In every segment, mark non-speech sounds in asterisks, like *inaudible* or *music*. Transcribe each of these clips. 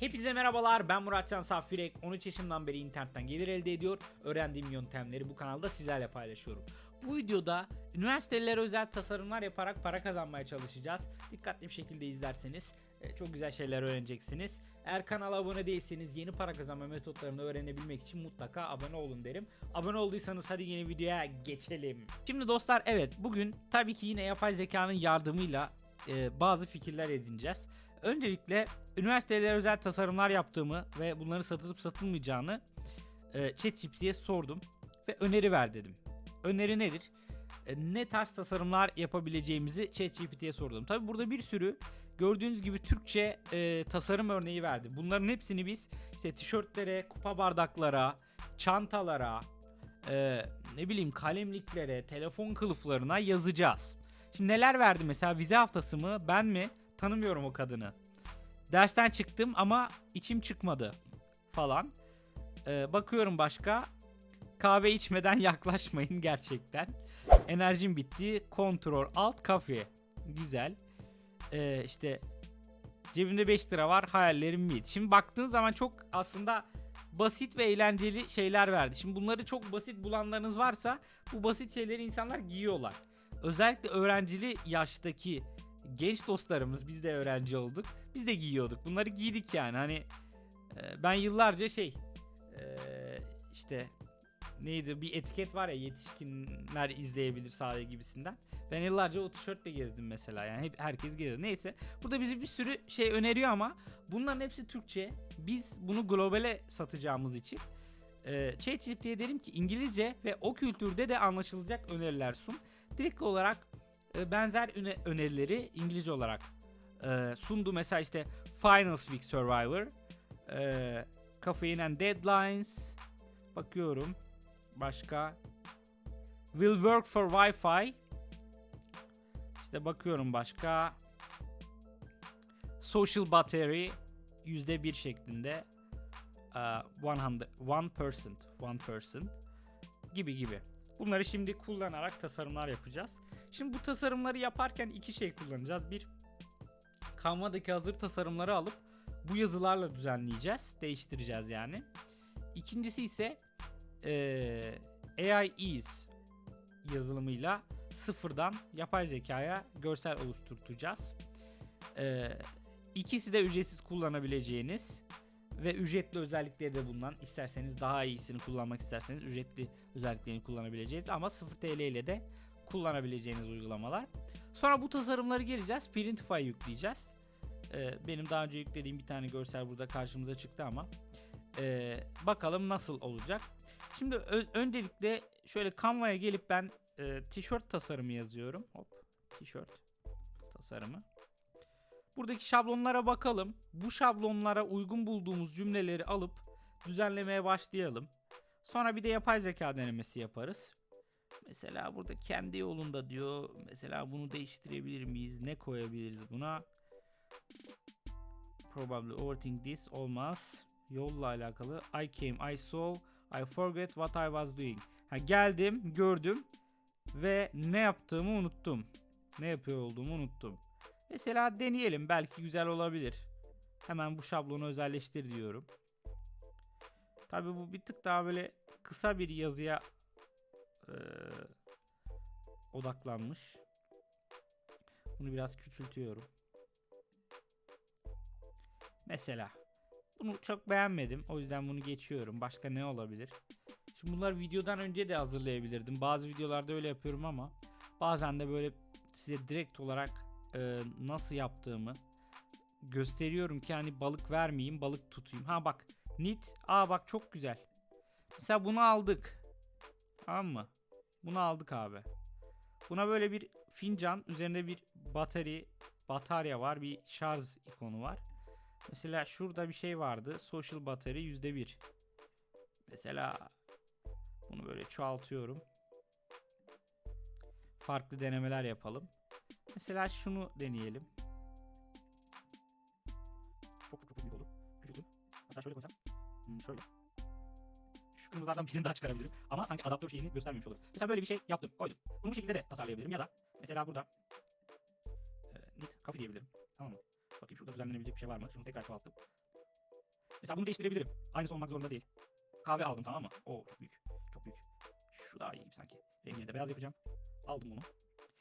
Hepinize merhabalar ben Muratcan Safirek. 13 yaşımdan beri internetten gelir elde ediyor. Öğrendiğim yöntemleri bu kanalda sizlerle paylaşıyorum. Bu videoda üniversitelere özel tasarımlar yaparak para kazanmaya çalışacağız. Dikkatli bir şekilde izlerseniz e, çok güzel şeyler öğreneceksiniz. Eğer kanala abone değilseniz yeni para kazanma metotlarını öğrenebilmek için mutlaka abone olun derim. Abone olduysanız hadi yeni videoya geçelim. Şimdi dostlar evet bugün tabii ki yine yapay zekanın yardımıyla e, bazı fikirler edineceğiz Öncelikle üniversitelere özel tasarımlar yaptığımı ve bunların satılıp satılmayacağını e, ChatGPT'ye sordum ve öneri ver dedim. Öneri nedir? E, ne tarz tasarımlar yapabileceğimizi ChatGPT'ye sordum. Tabi burada bir sürü gördüğünüz gibi Türkçe e, tasarım örneği verdi. Bunların hepsini biz işte tişörtlere, kupa bardaklara, çantalara, e, ne bileyim kalemliklere, telefon kılıflarına yazacağız. Şimdi neler verdi mesela vize haftası mı ben mi tanımıyorum o kadını. Dersten çıktım ama içim çıkmadı falan. Ee, bakıyorum başka. Kahve içmeden *laughs* yaklaşmayın gerçekten. Enerjim bitti. Kontrol alt kafe. Güzel. Ee, işte cebimde 5 lira var. Hayallerim miydi? Şimdi baktığın zaman çok aslında basit ve eğlenceli şeyler verdi. Şimdi bunları çok basit bulanlarınız varsa bu basit şeyleri insanlar giyiyorlar. Özellikle öğrencili yaştaki genç dostlarımız biz de öğrenci olduk. Biz de giyiyorduk. Bunları giydik yani. Hani e, ben yıllarca şey e, işte neydi bir etiket var ya yetişkinler izleyebilir sadece gibisinden. Ben yıllarca o tişörtle gezdim mesela yani hep herkes geziyor. Neyse burada bize bir sürü şey öneriyor ama bunların hepsi Türkçe. Biz bunu globale satacağımız için e, ChatGPT'ye dedim ki İngilizce ve o kültürde de anlaşılacak öneriler sun. Direkt olarak benzer öne- önerileri İngilizce olarak e, sundu. Mesela işte Finals Week Survivor, e, Caffeine and Deadlines, bakıyorum başka Will Work for Wi-Fi, işte bakıyorum başka Social Battery yüzde bir şeklinde e, 100, one percent, one percent gibi gibi. Bunları şimdi kullanarak tasarımlar yapacağız. Şimdi bu tasarımları yaparken iki şey kullanacağız. Bir Canva'daki hazır tasarımları alıp bu yazılarla düzenleyeceğiz. Değiştireceğiz yani. İkincisi ise eee AI Ease yazılımıyla sıfırdan yapay zekaya görsel oluşturacağız. Eee ikisi de ücretsiz kullanabileceğiniz ve ücretli özellikleri de bulunan isterseniz daha iyisini kullanmak isterseniz ücretli özelliklerini kullanabileceğiz ama 0 TL ile de kullanabileceğiniz uygulamalar. Sonra bu tasarımları geleceğiz. Printify yükleyeceğiz. Ee, benim daha önce yüklediğim bir tane görsel burada karşımıza çıktı ama ee, bakalım nasıl olacak. Şimdi öncelikle şöyle Canva'ya gelip ben e, tişört tasarımı yazıyorum. Hop, tişört tasarımı. Buradaki şablonlara bakalım. Bu şablonlara uygun bulduğumuz cümleleri alıp düzenlemeye başlayalım. Sonra bir de yapay zeka denemesi yaparız. Mesela burada kendi yolunda diyor. Mesela bunu değiştirebilir miyiz? Ne koyabiliriz buna? Probably overthink this olmaz. Yolla alakalı. I came, I saw, I forget what I was doing. Ha, geldim, gördüm ve ne yaptığımı unuttum. Ne yapıyor olduğumu unuttum. Mesela deneyelim. Belki güzel olabilir. Hemen bu şablonu özelleştir diyorum. Tabi bu bir tık daha böyle kısa bir yazıya eee, odaklanmış. Bunu biraz küçültüyorum. Mesela bunu çok beğenmedim. O yüzden bunu geçiyorum. Başka ne olabilir? Şimdi bunlar videodan önce de hazırlayabilirdim. Bazı videolarda öyle yapıyorum ama bazen de böyle size direkt olarak e, nasıl yaptığımı gösteriyorum ki hani balık vermeyeyim, balık tutayım. Ha bak, nit. Aa bak çok güzel. Mesela bunu aldık. Tamam mı? Bunu aldık abi. Buna böyle bir fincan, üzerinde bir batarya, batarya var, bir şarj ikonu var. Mesela şurada bir şey vardı. Social battery %1. Mesela bunu böyle çoğaltıyorum. Farklı denemeler yapalım. Mesela şunu deneyelim. Çok çok çok büyük oldu. Küçüldü. Hatta şöyle koysam. Hmm, şöyle. Kırmızılardan birini daha çıkarabilirim. Ama sanki adaptör şeyini göstermemiş olur. Mesela böyle bir şey yaptım. Koydum. Bunu bu şekilde de tasarlayabilirim. Ya da mesela burada e, nit kafe diyebilirim. Tamam mı? Bakayım şurada düzenlenebilecek bir şey var mı? Şunu tekrar çoğalttım. Mesela bunu değiştirebilirim. Aynısı olmak zorunda değil. Kahve aldım tamam mı? Oo çok büyük. Çok büyük. Şu daha iyi sanki. Rengini de beyaz yapacağım. Aldım bunu.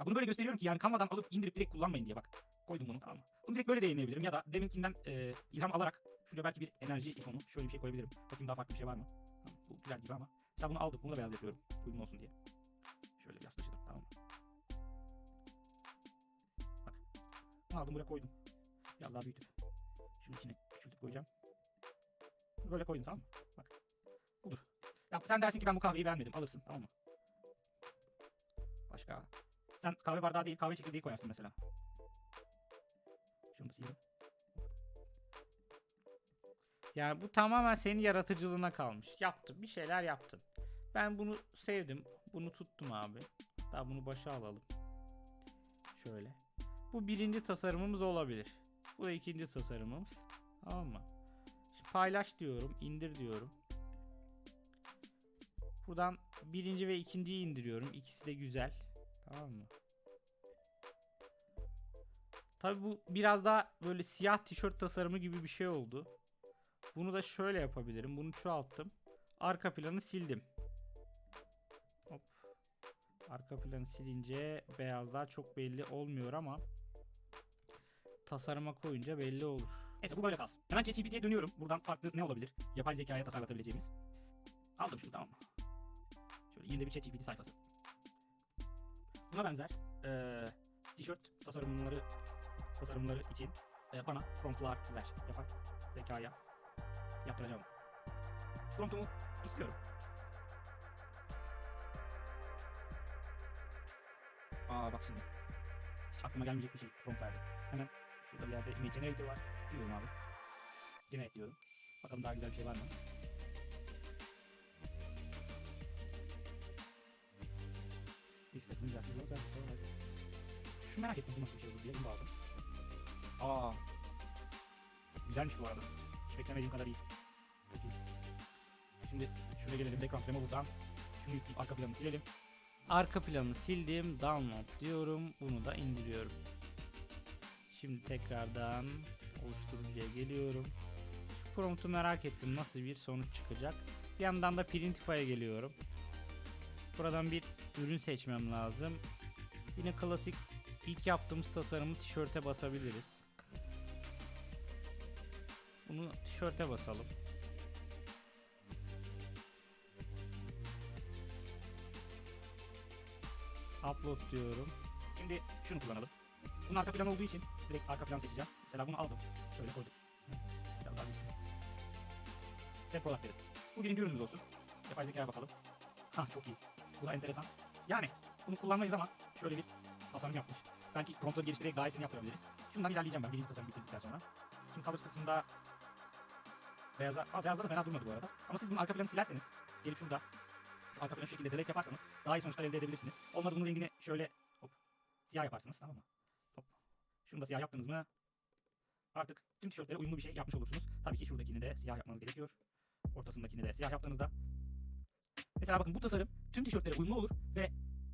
Ya bunu böyle gösteriyorum ki yani Canva'dan alıp indirip direkt kullanmayın diye bak. Koydum bunu tamam mı? Bunu direkt böyle de yayınlayabilirim ya da deminkinden e, ilham alarak şuraya belki bir enerji ikonu şöyle bir şey koyabilirim. Bakayım daha farklı bir şey var mı? Güzel gibi ama. Mesela bunu aldım. Bunu da beyaz yapıyorum. Uygun olsun diye. Şöyle biraz taşıdım tamam mı? Bak. Bunu aldım buraya koydum. Biraz daha büyütüp. Şunun içine küçültüp koyacağım. Böyle koydum tamam mı? Bak. Budur. Ya sen dersin ki ben bu kahveyi beğenmedim. Alırsın tamam mı? Başka. Sen kahve bardağı değil kahve çekirdeği koyarsın mesela. Şunu da sileyim. Yani bu tamamen senin yaratıcılığına kalmış. Yaptın bir şeyler yaptın. Ben bunu sevdim. Bunu tuttum abi. Daha bunu başa alalım. Şöyle. Bu birinci tasarımımız olabilir. Bu da ikinci tasarımımız. Tamam mı? Şimdi paylaş diyorum. indir diyorum. Buradan birinci ve ikinciyi indiriyorum. İkisi de güzel. Tamam mı? Tabi bu biraz daha böyle siyah tişört tasarımı gibi bir şey oldu. Bunu da şöyle yapabilirim. Bunu çoğalttım. Arka planı sildim. Hop. Arka planı silince beyazlar çok belli olmuyor ama tasarıma koyunca belli olur. Neyse bu böyle kalsın. Hemen ChatGPT'ye dönüyorum. Buradan farklı ne olabilir? Yapay zekaya tasarlatabileceğimiz. Aldım şunu tamam mı? Şöyle yeni de bir ChatGPT sayfası. Buna benzer eee tişört tasarımları tasarımları için eee, bana promptlar ver. Yapay zekaya yaptıracağım. Promptumu istiyorum. Aa bak şimdi. Hiç aklıma gelmeyecek bir şey prompt verdi. Hemen şurada bir yerde image generator var. Diyorum abi. Generate diyorum. Bakalım daha güzel bir şey var mı? İşte güzel bir. Şu merak ettim bu nasıl bir şey olur diye bunu aldım. Aa. Güzelmiş bu arada. Hiç beklemediğim kadar iyi. Şimdi şuraya gelelim. Background Remover'dan. Şunu yükleyip arka planını silelim. Arka planı sildim. Download diyorum. Bunu da indiriyorum. Şimdi tekrardan oluşturucuya geliyorum. Şu promptu merak ettim. Nasıl bir sonuç çıkacak. Bir yandan da Printify'a geliyorum. Buradan bir ürün seçmem lazım. Yine klasik ilk yaptığımız tasarımı tişörte basabiliriz. Bunu tişörte basalım. Upload diyorum. Şimdi şunu kullanalım. Bunun arka plan olduğu için direkt arka plan seçeceğim. Mesela bunu aldım. Şöyle koydum. Biraz daha. Set product dedim. Bu birinci ürünümüz olsun. Yapay zekaya bakalım. Ha çok iyi. Bu da enteresan. Yani bunu kullanmayız ama şöyle bir tasarım yapmış. Belki promptları geliştirerek daha iyisini yaptırabiliriz. Şundan ilerleyeceğim ben birinci tasarım bitirdikten sonra. Şimdi colors kısmında beyaza, Aa, beyazda da fena durmadı bu arada. Ama siz bunun arka planı silerseniz gelip şurada şu arka şu şekilde delete yaparsanız daha iyi sonuçlar elde edebilirsiniz. Olmadı bunun rengini şöyle hop siyah yaparsınız tamam mı? Hop. Şunu da siyah yaptınız mı artık tüm tişörtlere uyumlu bir şey yapmış olursunuz. Tabii ki şuradakini de siyah yapmanız gerekiyor. Ortasındakini de siyah yaptığınızda. Mesela bakın bu tasarım tüm tişörtlere uyumlu olur ve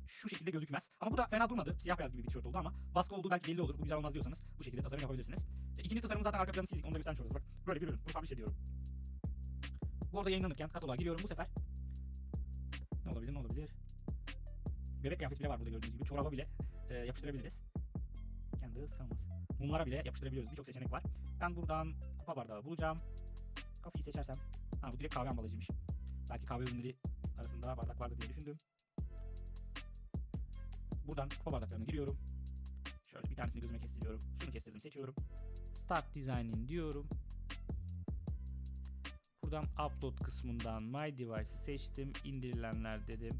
şu şekilde gözükmez. Ama bu da fena durmadı. Siyah beyaz gibi bir tişört oldu ama baskı olduğu belki belli olur. Bu güzel olmaz diyorsanız bu şekilde tasarım yapabilirsiniz. E, ikinci tasarımı zaten arka planı sildik. Onu da göstermiş oluruz. Bak böyle bir ürün. Bunu publish ediyorum. Bu arada yayınlanırken kataloğa giriyorum bu sefer. Ne olabilir ne olabilir? Bebek kıyafeti bile var burada gördüğünüz gibi. Çoraba bile e, yapıştırabiliriz. Kendi ıskalmaz. Mumlara bile yapıştırabiliyoruz. Birçok seçenek var. Ben buradan kupa bardağı bulacağım. Kafayı seçersem. Ha bu direkt kahve ambalajıymış. Belki kahve ürünleri arasında bardak vardır diye düşündüm. Buradan kupa bardaklarına giriyorum. Şöyle bir tanesini gözüme kestiriyorum. Şunu kestirdim seçiyorum. Start Designing diyorum. Buradan Upload kısmından My Device'ı seçtim. İndirilenler dedim.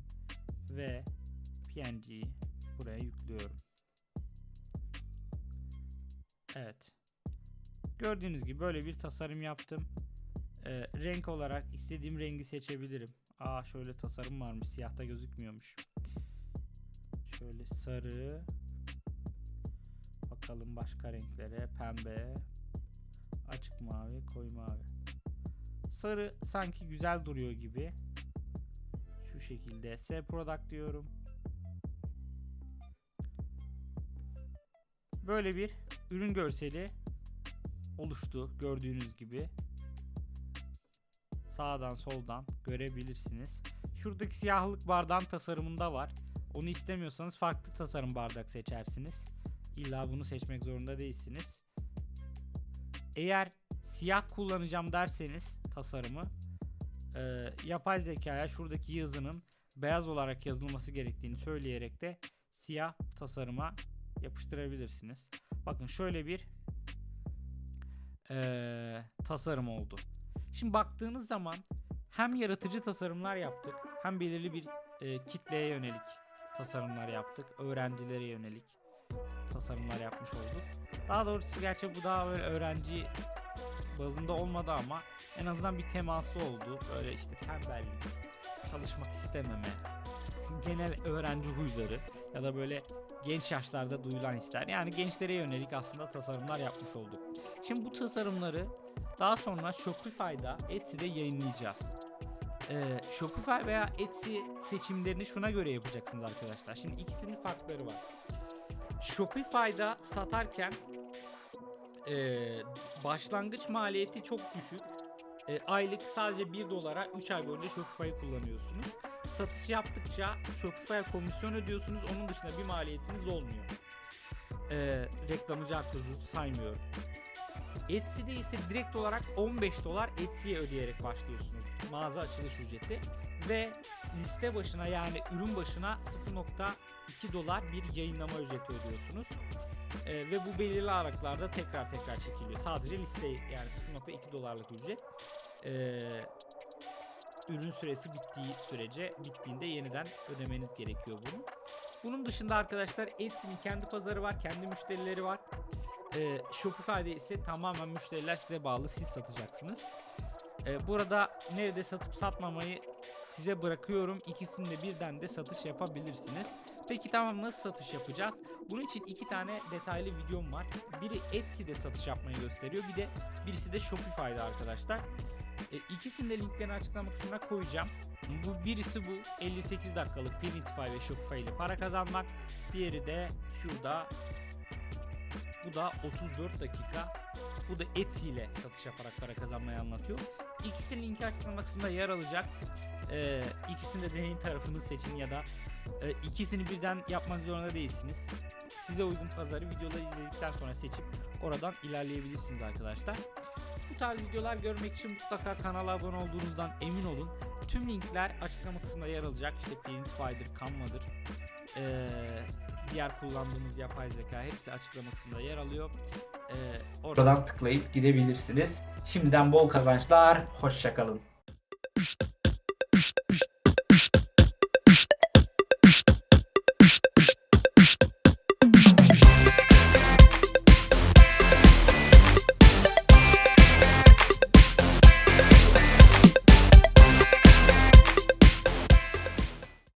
Ve PNG'yi buraya yüklüyorum. Evet. Gördüğünüz gibi böyle bir tasarım yaptım. Ee, renk olarak istediğim rengi seçebilirim. Aa şöyle tasarım varmış. Siyahta gözükmüyormuş. Şöyle sarı. Bakalım başka renklere. Pembe. Açık mavi, koyu mavi. Sarı sanki güzel duruyor gibi. Şu şekilde S product diyorum. Böyle bir ürün görseli oluştu gördüğünüz gibi. sağdan soldan görebilirsiniz. Şuradaki siyahlık bardağın tasarımında var. Onu istemiyorsanız farklı tasarım bardak seçersiniz. İlla bunu seçmek zorunda değilsiniz. Eğer siyah kullanacağım derseniz tasarımı e, yapay zekaya şuradaki yazının beyaz olarak yazılması gerektiğini söyleyerek de siyah tasarıma yapıştırabilirsiniz. Bakın şöyle bir e, tasarım oldu. Şimdi baktığınız zaman hem yaratıcı tasarımlar yaptık hem belirli bir e, kitleye yönelik tasarımlar yaptık. Öğrencilere yönelik tasarımlar yapmış olduk. Daha doğrusu gerçi bu daha böyle öğrenci bazında olmadı ama en azından bir teması oldu. Böyle işte tembellik, çalışmak istememe, genel öğrenci huyları ya da böyle genç yaşlarda duyulan hisler. Yani gençlere yönelik aslında tasarımlar yapmış olduk. Şimdi bu tasarımları daha sonra Shopify'da, Etsy'de yayınlayacağız. Ee, Shopify veya Etsy seçimlerini şuna göre yapacaksınız arkadaşlar. Şimdi ikisinin farkları var. Shopify'da satarken ee, başlangıç maliyeti çok düşük. Ee, aylık sadece 1 dolara 3 ay boyunca Shopify'ı kullanıyorsunuz. Satış yaptıkça Shopify'a komisyon ödüyorsunuz. Onun dışında bir maliyetiniz olmuyor. Ee, reklamcı artırıcı saymıyorum. Etsy'de ise direkt olarak 15 dolar Etsy'ye ödeyerek başlıyorsunuz mağaza açılış ücreti ve liste başına yani ürün başına 0.2 dolar bir yayınlama ücreti ödüyorsunuz. Ee, ve bu belirli aralıklarda tekrar tekrar çekiliyor. Sadece liste yani 0.2 dolarlık ücret. Ee, ürün süresi bittiği sürece bittiğinde yeniden ödemeniz gerekiyor bunu. Bunun dışında arkadaşlar Etsy'nin kendi pazarı var, kendi müşterileri var. Ee, Shopify'de ise tamamen müşteriler size bağlı, siz satacaksınız. Ee, burada nerede satıp satmamayı size bırakıyorum. İkisinde birden de satış yapabilirsiniz. Peki tamam nasıl satış yapacağız? Bunun için iki tane detaylı videom var. Biri Etsy'de satış yapmayı gösteriyor. Bir de birisi de Shopify'da arkadaşlar. E, ikisini de linklerini açıklama kısmına koyacağım. Bu birisi bu 58 dakikalık Printify ve Shopify ile para kazanmak. Diğeri de şurada bu da 34 dakika. Bu da Etsy ile satış yaparak para kazanmayı anlatıyor. İkisinin linki açıklama kısmında yer alacak. Ee, ikisinde deneyin tarafını seçin ya da e, ikisini birden yapmak zorunda değilsiniz. Size uygun pazarı videoları izledikten sonra seçip oradan ilerleyebilirsiniz arkadaşlar. Bu tarz videolar görmek için mutlaka kanala abone olduğunuzdan emin olun. Tüm linkler açıklama kısmında yer alacak. İşte Printify'dır, Canva'dır. Ee, diğer kullandığımız yapay zeka hepsi açıklama kısmında yer alıyor. Ee, oradan tıklayıp gidebilirsiniz. Şimdiden bol kazançlar. Hoşçakalın.